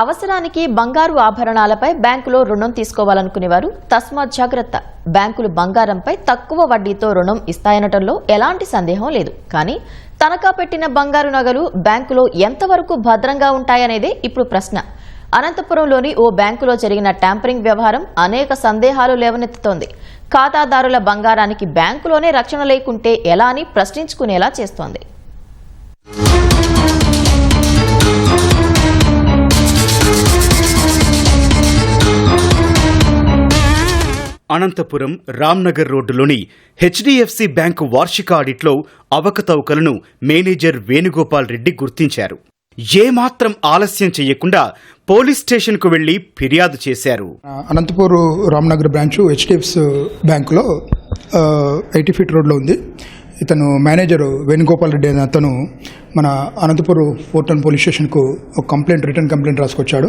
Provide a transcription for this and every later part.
అవసరానికి బంగారు ఆభరణాలపై బ్యాంకులో రుణం తీసుకోవాలనుకునేవారు తస్మాత్ జాగ్రత్త. బ్యాంకులు బంగారంపై తక్కువ వడ్డీతో రుణం ఇస్తాయనటంలో ఎలాంటి సందేహం లేదు. కానీ తనఖా పెట్టిన బంగారు నగలు బ్యాంకులో ఎంతవరకు భద్రంగా ఉంటాయనేదే ఇప్పుడు ప్రశ్న. అనంతపురంలోని ఓ బ్యాంకులో జరిగిన ట్యాంపరింగ్ వ్యవహారం అనేక సందేహాలు లేవనెత్తుతోంది. ఖాతాదారుల బంగారానికి బ్యాంకులోనే రక్షణ లేకుంటే ఎలా అని ప్రశ్నించుకునేలా చేస్తోంది. అనంతపురం రామ్నగర్ రోడ్డులోని హెచ్డిఎఫ్సి బ్యాంకు వార్షిక ఆడిట్లో అవకతవకలను మేనేజర్ వేణుగోపాల్ రెడ్డి గుర్తించారు. ఏమాత్రం ఆలస్యం చేయకుండా పోలీస్ స్టేషన్కు వెళ్ళి ఫిర్యాదు చేశారు. అనంతపూర్ రామ్నగర్ బ్రాంచ్ హెచ్డిఎఫ్సి బ్యాంకులో ఎయిటీ ఫీట్ రోడ్లో ఉంది. ఇతను మేనేజరు వేణుగోపాల్ రెడ్డి అనే అతను మన అనంతపురం ఫోర్టన్ పోలీస్ స్టేషన్కు ఒక కంప్లైంట్ రిటర్న్ కంప్లైంట్ రాసుకొచ్చాడు.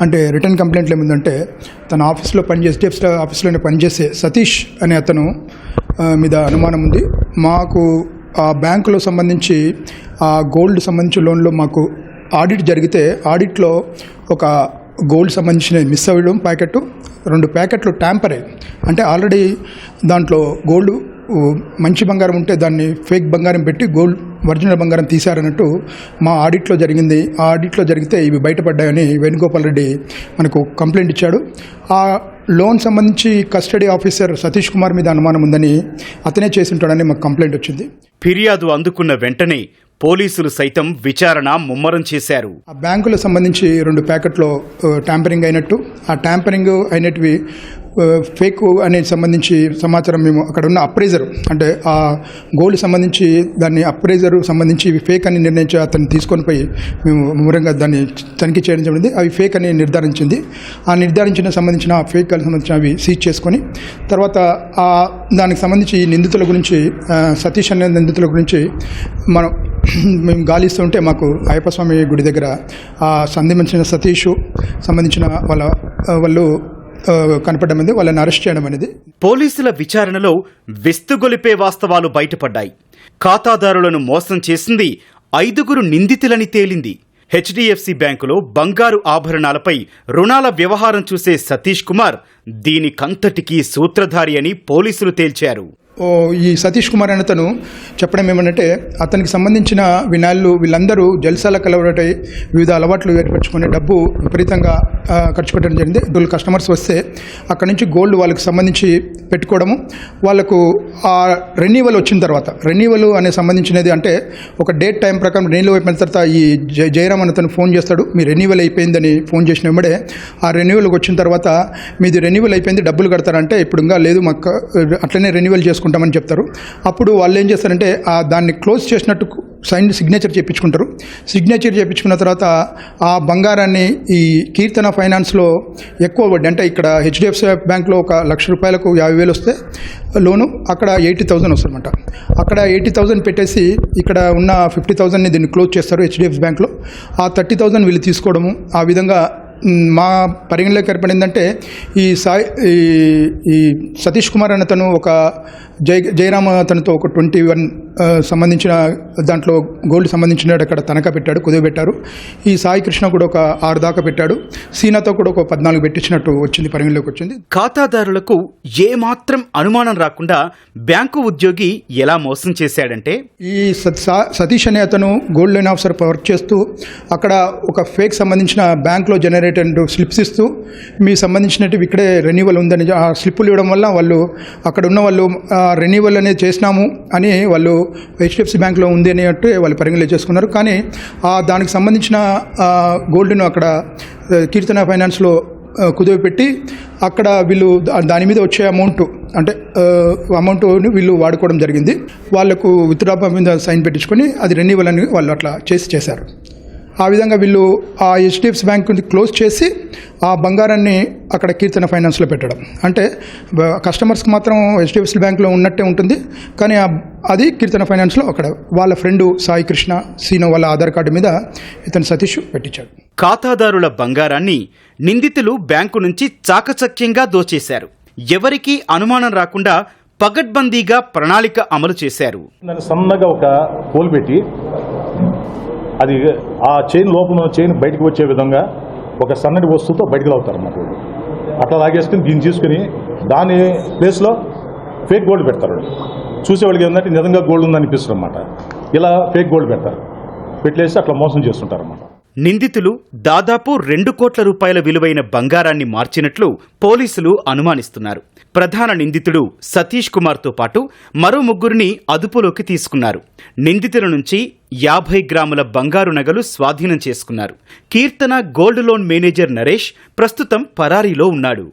అంటే రిటర్న్ కంప్లైంట్లో ఏముందంటే తన ఆఫీస్లో పనిచేసి హెచ్డిఎఫ్స్ ఆఫీస్లోనే పనిచేసే సతీష్ అనే అతను మీద అనుమానం ఉంది. మాకు ఆ బ్యాంకులో సంబంధించి ఆ గోల్డ్ సంబంధించి లోన్లో మాకు ఆడిట్ జరిగితే ఆడిట్లో ఒక గోల్డ్ సంబంధించిన మిస్ అవ్వడం ప్యాకెట్ రెండు ప్యాకెట్లు ట్యాంపరే. అంటే ఆల్రెడీ దాంట్లో గోల్డ్ మంచి బంగారం ఉంటే దాన్ని ఫేక్ బంగారం పెట్టి గోల్డ్ ఒరిజినల్ బంగారం తీశారన్నట్టు మా ఆడిట్లో జరిగింది. ఆ ఆడిట్లో జరిగితే ఇవి బయటపడ్డాయని వేణుగోపాల్ రెడ్డి మనకు కంప్లైంట్ ఇచ్చాడు. ఆ లోన్ సంబంధించి కస్టడీ ఆఫీసర్ సతీష్ కుమార్ మీద అనుమానం ఉందని అతనే చేసి ఉంటాడని మాకు కంప్లైంట్ వచ్చింది. ఫిర్యాదు అందుకున్న వెంటనే పోలీసులు సైతం విచారణ ముమ్మరం చేశారు. ఆ బ్యాంకులకు సంబంధించి రెండు ప్యాకెట్లో ట్యాంపరింగ్ అయినట్టు. ఆ ట్యాంపరింగ్ అయినటివి ఫేక్ అనే సంబంధించి సమాచారం మేము అక్కడ ఉన్న అప్రైజర్ అంటే ఆ గోల్డ్ సంబంధించి దాన్ని అప్రైజర్ సంబంధించి ఇవి ఫేక్ అని నిర్ణయించి అతన్ని తీసుకొని పోయి మేము ముమ్మరంగా దాన్ని తనిఖీ చేయడం జరిగింది. అవి ఫేక్ అని నిర్ధారించింది. ఆ నిర్ధారించిన సంబంధించిన ఫేక్ సంబంధించిన అవి సీజ్ చేసుకొని తర్వాత ఆ దానికి సంబంధించి ఈ నిందితుల గురించి సతీష్ అనే నిందితుల గురించి మనం మేము గాలిస్తుంటే మాకు అయ్యప్ప స్వామి గుడి దగ్గర ఆ సంబంధించిన సతీష్ సంబంధించిన వాళ్ళ వాళ్ళు కనపడడం అనేది వాళ్ళని అరెస్ట్ చేయడం అనేది. పోలీసుల విచారణలో విస్తుగొలిపే వాస్తవాలు బయటపడ్డాయి. ఖాతాదారులను మోసం చేసింది ఐదుగురు నిందితులని తేలింది. హెచ్డిఎఫ్సి బ్యాంకులో బంగారు ఆభరణాలపై రుణాల వ్యవహారం చూసే సతీష్ కుమార్ దీనికంతటికీ సూత్రధారి అని పోలీసులు తేల్చారు. ఈ సతీష్ కుమార్ అనే అతను చెప్పడం ఏమనంటే అతనికి సంబంధించిన వినాళ్ళు వీళ్ళందరూ జల్సాల కలవడటై వివిధ అలవాట్లు ఏర్పరచుకునే డబ్బు విపరీతంగా ఖర్చు పెట్టడం జరిగింది. వీళ్ళు కస్టమర్స్ వస్తే అక్కడి నుంచి గోల్డ్ వాళ్ళకి సంబంధించి పెట్టుకోవడము. వాళ్ళకు ఆ రెన్యువల్ వచ్చిన తర్వాత రెన్యువల్ అనే సంబంధించినది అంటే ఒక డేట్ టైం ప్రకారం రెన్యువల్ అయిపోయిన తర్వాత ఈ జయ జయరామ్ అని అతను ఫోన్ చేస్తాడు. మీ రెన్యువల్ అయిపోయిందని ఫోన్ చేసిన వెంబడే ఆ రెన్యువల్కి వచ్చిన తర్వాత మీది రెన్యువల్ అయిపోయింది డబ్బులు కడతారంటే ఇప్పుడు ఇంకా లేదు మాకు అట్లనే రెన్యువల్ చేసుకుంటామని చెప్తారు. అప్పుడు వాళ్ళు ఏం చేస్తారంటే ఆ దాన్ని క్లోజ్ చేసినట్టు సైన్ సిగ్నేచర్ చేయించుకుంటారు. సిగ్నేచర్ చేయించుకున్న తర్వాత ఆ బంగారాన్ని ఈ కీర్తన ఫైనాన్స్లో ఎక్కువ వడ్డీ అంటే ఇక్కడ హెచ్డిఎఫ్సి బ్యాంక్లో ఒక లక్ష రూపాయలకు యాభై వేలు వస్తే లోను అక్కడ ఎయిటీ థౌజండ్ వస్తుందన్నమాట. అక్కడ ఎయిటీ థౌజండ్ పెట్టేసి ఇక్కడ ఉన్న ఫిఫ్టీ థౌజండ్ని దీన్ని క్లోజ్ చేస్తారు హెచ్డిఎఫ్సి బ్యాంక్లో. ఆ థర్టీ థౌజండ్ వీళ్ళు తీసుకోవడము ఆ విధంగా మా పరిగణలోకి ఏర్పడిందంటే ఈ సాయి ఈ ఈ సతీష్ కుమార్ అనే తను ఒక జై జయరామ అతనితో ఒక ట్వంటీ వన్ సంబంధించిన దాంట్లో గోల్డ్ సంబంధించిన అక్కడ తనఖా పెట్టాడు కుదువ పెట్టారు. ఈ సాయి కృష్ణ కూడా ఒక ఆరు దాకా పెట్టాడు. సీనాతో కూడా ఒక పద్నాలుగు పెట్టించినట్టు వచ్చింది పరిగణలోకి వచ్చింది. ఖాతాదారులకు ఏమాత్రం అనుమానం రాకుండా బ్యాంకు ఉద్యోగి ఎలా మోసం చేశాడంటే? ఈ సతీష్ అనే అతను గోల్డ్ లోన్ ఆఫీసర్ వర్క్ చేస్తూ అక్కడ ఒక ఫేక్ సంబంధించిన బ్యాంక్లో జనరేట్ స్లిప్స్ ఇస్తూ మీ సంబంధించినట్టు ఇక్కడే రెన్యువల్ ఉందని ఆ స్లిప్పులు ఇవ్వడం వల్ల వాళ్ళు అక్కడ ఉన్న వాళ్ళు రెన్యువల్ అనేది చేసినాము అని వాళ్ళు హెచ్డిఎఫ్సి బ్యాంక్లో ఉంది అనేట్టు వాళ్ళు పరిగణలో చేసుకున్నారు. కానీ ఆ దానికి సంబంధించిన గోల్డ్ను అక్కడ కీర్తన ఫైనాన్స్లో ఆ, అక్కడ వీళ్ళు దాని మీద వచ్చే అమౌంట్ అంటే అమౌంట్ని వీళ్ళు వాడుకోవడం జరిగింది. వాళ్ళకు విత్డ్రా మీద సైన్ పెట్టించుకొని అది రెన్యువల్ అని వాళ్ళు అట్లా చేసి చేశారు. ఆ విధంగా వీళ్ళు ఆ హెచ్డిఎఫ్సి బ్యాంక్ క్లోజ్ చేసి ఆ బంగారాన్ని అక్కడ కీర్తన ఫైనాన్స్లో పెట్టడం. అంటే కస్టమర్స్కి మాత్రం హెచ్డిఎఫ్సి బ్యాంక్లో ఉన్నట్టే ఉంటుంది. కానీ ఆ- అది కీర్తన ఫైనాన్స్లో అక్కడ వాళ్ళ ఫ్రెండు సాయి కృష్ణ సీనో వాళ్ళ ఆధార్ కార్డు మీద ఇతను సతీష్ పెట్టించాడు. ఖాతాదారుల బంగారాన్ని నిందితులు బ్యాంకు నుంచి చాకచక్యంగా దోచేశారు. ఎవరికీ అనుమానం రాకుండా పగడ్బందీగా ప్రణాళిక అమలు చేశారు. సన్నగా ఒక హోల్ పెట్టి అది ఆ చైన్ లోపల చైన్ బయటకు వచ్చే విధంగా ఒక సన్నటి వస్తువుతో బయటకు లాగుతారు అన్నమాట అట్లా లాగేసుకుని దీన్ని తీసుకుని దాని ప్లేస్లో ఫేక్ గోల్డ్ పెడతారు చూసేవాళ్ళకి ఏంటంటే నిజంగా గోల్డ్ ఉందని అనిపిస్తుంది అనమాట ఇలా ఫేక్ గోల్డ్ పెడతారు. పెట్టేసి అట్లా మోసం చేస్తుంటారు అన్నమాట. నిందితులు దాదాపు రెండు కోట్ల రూపాయల విలువైన బంగారాన్ని మార్చినట్లు పోలీసులు అనుమానిస్తున్నారు. ప్రధాన నిందితుడు సతీష్ కుమార్తో పాటు మరో ముగ్గురిని అదుపులోకి తీసుకున్నారు. నిందితుల నుంచి యాభై గ్రాముల బంగారు నగలు స్వాధీనం చేసుకున్నారు. Keerthana gold loan manager Naresh ప్రస్తుతం పరారీలో ఉన్నాడు.